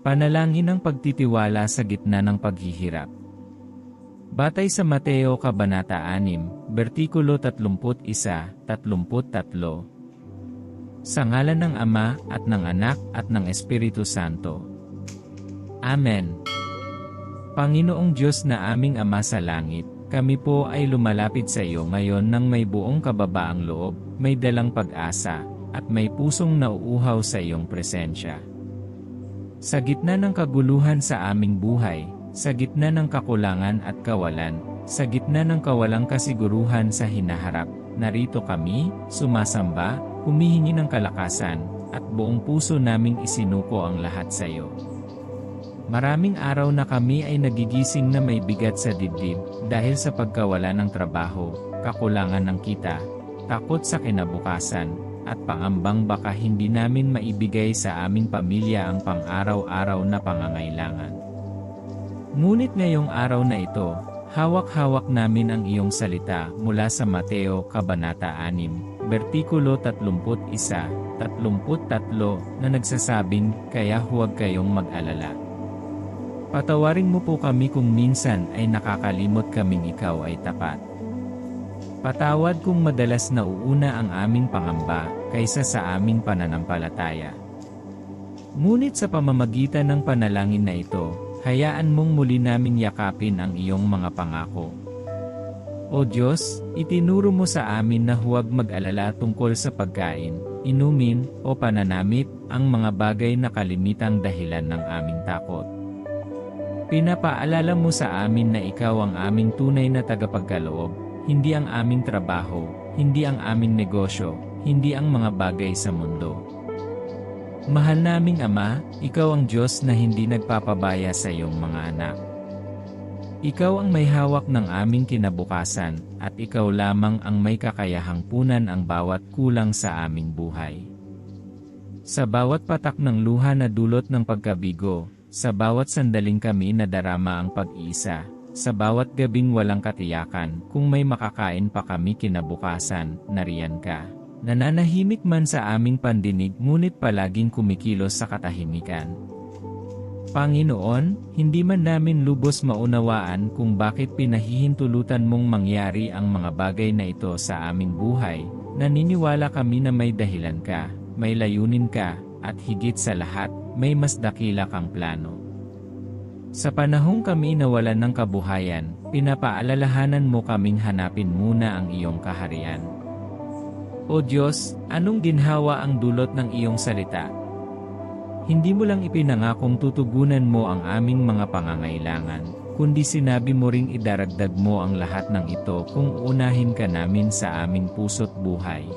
Panalangin ng pagtitiwala sa gitna ng paghihirap. Batay sa Mateo Kabanata 6, Bertikulo 31-33. Sa ngalan ng Ama, at ng Anak, at ng Espiritu Santo. Amen. Panginoong Diyos na aming Ama sa langit, kami po ay lumalapit sa iyo ngayon ng may buong kababaang loob, may dalang pag-asa, at may pusong nauuhaw sa iyong presensya. Sa gitna ng kaguluhan sa aming buhay, sa gitna ng kakulangan at kawalan, sa gitna ng kawalang kasiguruhan sa hinaharap, narito kami, sumasamba, humihingi ng kalakasan, at buong puso naming isinuko ang lahat sa iyo. Maraming araw na kami ay nagigising na may bigat sa dibdib dahil sa pagkawala ng trabaho, kakulangan ng kita, takot sa kinabukasan, at pangambang baka hindi namin maibigay sa aming pamilya ang pang-araw-araw na pangangailangan. Ngunit ngayong araw na ito, hawak-hawak namin ang iyong salita mula sa Mateo Kabanata 6, Bertikulo 31, 33 na nagsasabing, kaya huwag kayong mag-alala. Patawarin mo po kami kung minsan ay nakakalimot kaming ikaw ay tapat. Patawad kung madalas nauuna ang aming pangamba kaysa sa aming pananampalataya. Ngunit sa pamamagitan ng panalangin na ito, hayaan mong muli naming yakapin ang iyong mga pangako. O Diyos, itinuro mo sa amin na huwag mag-alala tungkol sa pagkain, inumin, o pananamit, ang mga bagay na kalimitang dahilan ng aming takot. Pinapaalala mo sa amin na ikaw ang aming tunay na tagapagkaloob, hindi ang aming trabaho, hindi ang aming negosyo, hindi ang mga bagay sa mundo. Mahal naming Ama, Ikaw ang Diyos na hindi nagpapabaya sa iyong mga anak. Ikaw ang may hawak ng aming kinabukasan, at Ikaw lamang ang may kakayahang punan ang bawat kulang sa aming buhay. Sa bawat patak ng luha na dulot ng pagkabigo, sa bawat sandaling kami na darama ang pag-iisa, sa bawat gabing walang katiyakan, kung may makakain pa kami kinabukasan, nariyan ka. Nananahimik man sa aming pandinig ngunit palaging kumikilos sa katahimikan. Panginoon, hindi man namin lubos maunawaan kung bakit pinahihintulutan mong mangyari ang mga bagay na ito sa aming buhay, naniniwala kami na may dahilan ka, may layunin ka, at higit sa lahat, may mas dakila kang plano. Sa panahong kami nawalan ng kabuhayan, pinapaalalahanan mo kaming hanapin muna ang iyong kaharian. O Diyos, anong ginhawa ang dulot ng iyong salita? Hindi mo lang ipinangakong tutugunan mo ang aming mga pangangailangan, kundi sinabi mo ring idaragdag mo ang lahat ng ito kung unahin ka namin sa aming puso't buhay.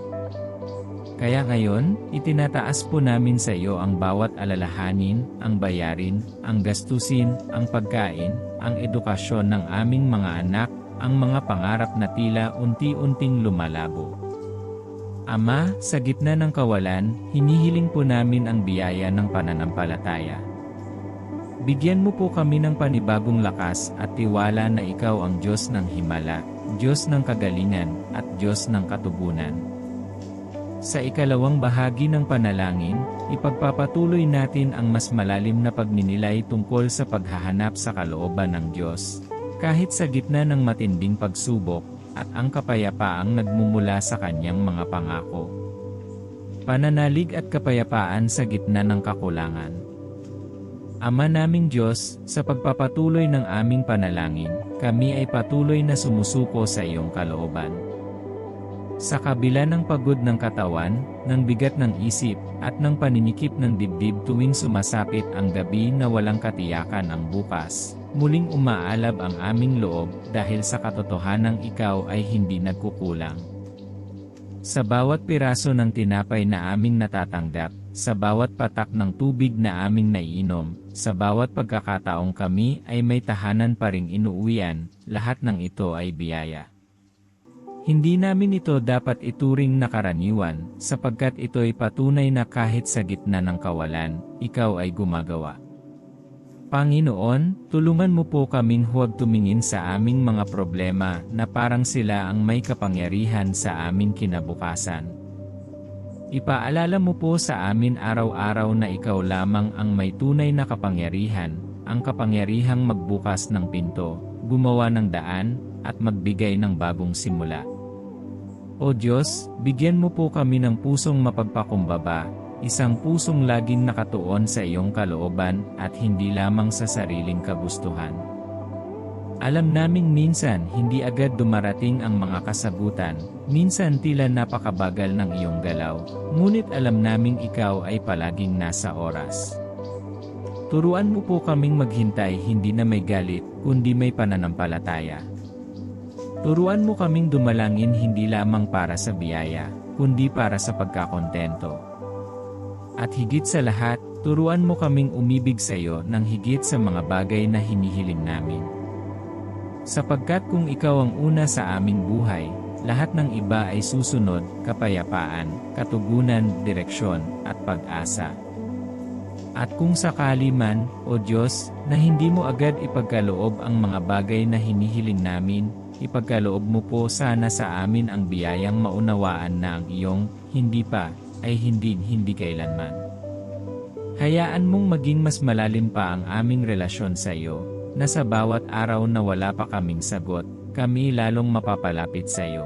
Kaya ngayon, itinataas po namin sa iyo ang bawat alalahanin, ang bayarin, ang gastusin, ang pagkain, ang edukasyon ng aming mga anak, ang mga pangarap na tila unti-unting lumalabo. Ama, sa gitna ng kawalan, hinihiling po namin ang biyaya ng pananampalataya. Bigyan mo po kami ng panibagong lakas at tiwala na ikaw ang Diyos ng himala, Diyos ng kagalingan, at Diyos ng katubunan. Sa ikalawang bahagi ng panalangin, ipagpapatuloy natin ang mas malalim na pagninilay tungkol sa paghahanap sa kalooban ng Diyos. Kahit sa gitna ng matinding pagsubok, at ang kapayapaang nagmumula sa kanyang mga pangako. Pananalig at kapayapaan sa gitna ng kakulangan. Ama naming Diyos, sa pagpapatuloy ng aming panalangin, kami ay patuloy na sumusuko sa iyong kalooban. Sa kabila ng pagod ng katawan, ng bigat ng isip, at ng paninikip ng dibdib tuwing sumasapit ang gabi na walang katiyakan ang bukas, muling umaalab ang aming loob dahil sa katotohanang ikaw ay hindi nagkukulang. Sa bawat piraso ng tinapay na aming natatanggap, sa bawat patak ng tubig na aming naiinom, sa bawat pagkakataong kami ay may tahanan pa ring inuuwian, lahat ng ito ay biyaya. Hindi namin ito dapat ituring na karaniwan, sapagkat ito'y patunay na kahit sa gitna ng kawalan, ikaw ay gumagawa. Panginoon, tulungan mo po kaming huwag tumingin sa aming mga problema na parang sila ang may kapangyarihan sa aming kinabukasan. Ipaalala mo po sa amin araw-araw na ikaw lamang ang may tunay na kapangyarihan, ang kapangyarihang magbukas ng pinto, gumawa ng daan, at magbigay ng bagong simula. O Diyos, bigyan mo po kami ng pusong mapagpakumbaba, isang pusong laging nakatuon sa iyong kalooban at hindi lamang sa sariling kagustuhan. Alam naming minsan hindi agad dumarating ang mga kasagutan, minsan tila napakabagal ng iyong galaw, ngunit alam naming ikaw ay palaging nasa oras. Turuan mo po kaming maghintay hindi na may galit, kundi may pananampalataya. Turuan mo kaming dumalangin hindi lamang para sa biyaya, kundi para sa pagkakontento. At higit sa lahat, turuan mo kaming umibig sa iyo ng higit sa mga bagay na hinihiling namin. Sapagkat kung ikaw ang una sa aming buhay, lahat ng iba ay susunod, kapayapaan, katugunan, direksyon, at pag-asa. At kung sakali man, O Diyos, na hindi mo agad ipagkaloob ang mga bagay na hinihiling namin, ipagkaloob mo po sana sa amin ang biyayang maunawaan na ang iyong, hindi pa, ay hindi hindi kailanman. Hayaan mong maging mas malalim pa ang aming relasyon sa iyo, na sa bawat araw na wala pa kaming sagot, kami lalong mapapalapit sa iyo.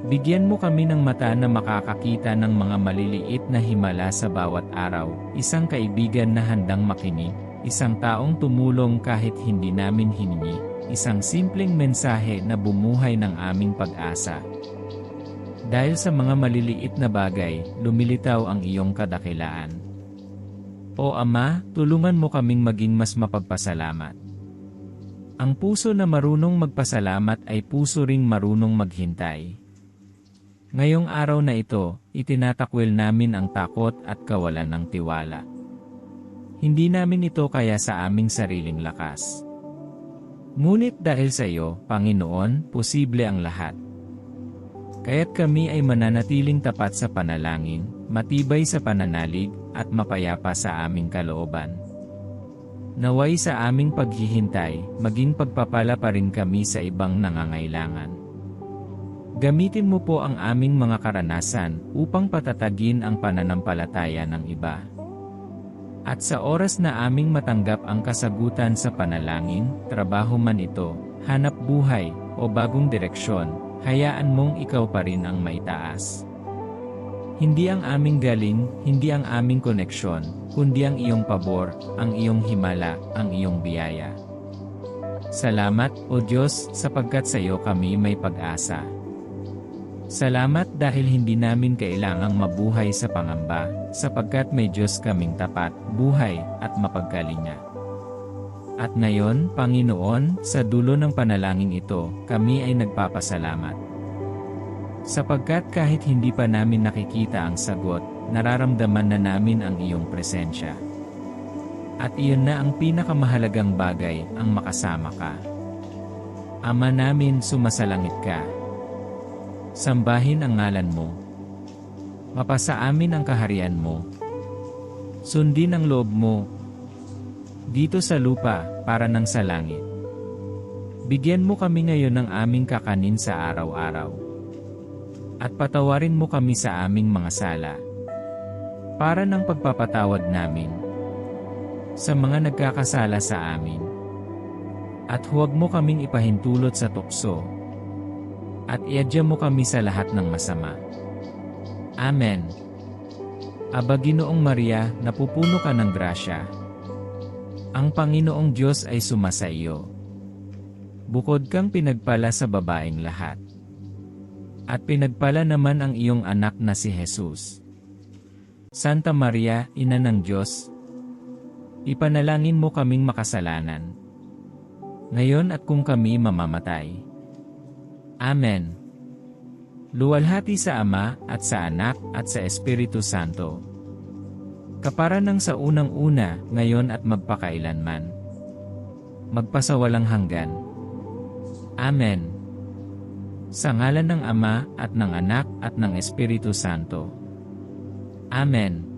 Bigyan mo kami ng mata na makakakita ng mga maliliit na himala sa bawat araw, isang kaibigan na handang makinig, isang taong tumulong kahit hindi namin hiningi, isang simpleng mensahe na bumuhay ng aming pag-asa. Dahil sa mga maliliit na bagay, lumilitaw ang iyong kadakilaan. O Ama, tulungan mo kaming maging mas mapagpasalamat. Ang puso na marunong magpasalamat ay puso ring marunong maghintay. Ngayong araw na ito, itinatakwil namin ang takot at kawalan ng tiwala. Hindi namin ito kaya sa aming sariling lakas. Ngunit dahil sa iyo, Panginoon, posible ang lahat. Kaya't kami ay mananatiling tapat sa panalangin, matibay sa pananalig, at mapayapa sa aming kalooban. Naway sa aming paghihintay, maging pagpapala pa rin kami sa ibang nangangailangan. Gamitin mo po ang aming mga karanasan upang patatagin ang pananampalataya ng iba. At sa oras na aming matanggap ang kasagutan sa panalangin, trabaho man ito, hanap buhay, o bagong direksyon, hayaan mong ikaw pa rin ang maitaas. Hindi ang aming galing, hindi ang aming koneksyon, kundi ang iyong pabor, ang iyong himala, ang iyong biyaya. Salamat, O Diyos, sapagkat sa iyo kami may pag-asa. Salamat dahil hindi namin kailangang mabuhay sa pangamba, sapagkat may Diyos kaming tapat, buhay, at mapagkalinga. At ngayon, Panginoon, sa dulo ng panalangin ito, kami ay nagpapasalamat. Sapagkat kahit hindi pa namin nakikita ang sagot, nararamdaman na namin ang iyong presensya. At iyon na ang pinakamahalagang bagay, ang makasama ka. Ama namin sumasalangit ka. Sambahin ang ngalan mo. Mapasa amin ang kaharian mo. Sundin ang loob mo. Dito sa lupa, para ng sa langit. Bigyan mo kami ngayon ng aming kakanin sa araw-araw. At patawarin mo kami sa aming mga sala. Para ng pagpapatawad namin. Sa mga nagkakasala sa amin. At huwag mo kaming ipahintulot sa tukso, at iadya mo kami sa lahat ng masama. Amen. Aba Ginoong Maria, napupuno ka ng grasya. Ang Panginoong Diyos ay sumasa iyo. Bukod kang pinagpala sa babaeng lahat. At pinagpala naman ang iyong anak na si Jesus. Santa Maria, Ina ng Diyos, ipanalangin mo kaming makasalanan. Ngayon at kung kami mamamatay. Amen. Luwalhati sa Ama, at sa Anak, at sa Espiritu Santo. Kapara ng sa unang-una, ngayon at magpakailanman. Magpasawalang hanggan. Amen. Sa ngalan ng Ama, at ng Anak, at ng Espiritu Santo. Amen.